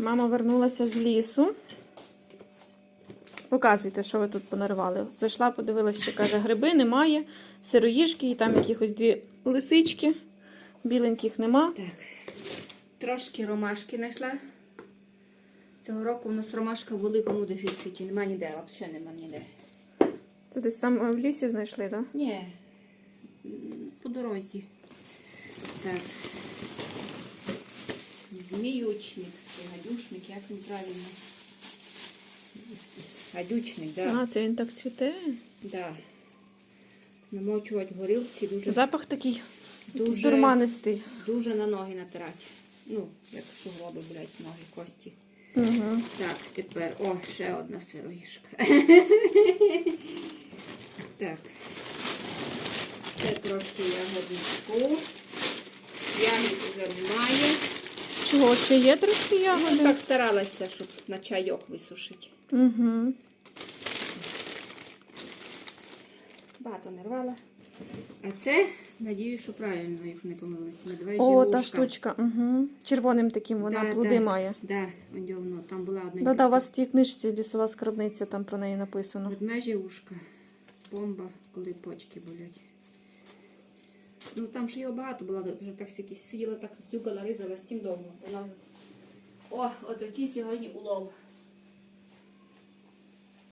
Мама вернулася з лісу. Показуйте, що ви тут понаривали. Зайшла, подивилася, що каже, гриби немає, сироїжки і там якихось дві лисички. Біленьких нема. Так. Трошки ромашки знайшла. Цього року у нас ромашка в великому дефіциті. Нема ніде, взагалі нема ніде. Це десь саме в лісі знайшли, так? Да? Ні. По дорозі. Так. Зміючник. Чи гадюшник, як він правильно? Гадючник, так. Да. А, це він так цвіте. Да. Намочувати в горілці дуже, Запах такий Дуже- дурманистий. дуже на ноги натирати. Ну, як суглоби, блядь, ноги, кості. Угу. Так, тепер, о, ще одна сироїшка. так. Це трошки ягоднику. Ягід вже немає. Чого? Ще є трошки Ну, так старалася, щоб на чайок висушити. Угу. Багато не рвала. А це, надію, що правильно, як не. Медвежі О, та штучка. Угу. Червоним таким вона Да, плоди да, має. Да, воно, там була одна Да, да, у вас в тій книжці лісова скарбниця, там про неї написано. Ведмежі ушка. Бомба, коли почки болять. Ну там ж його багато було, вже так якісь сиділа, так дзюгала, ризала з тим довго. О, отакий сьогодні улов.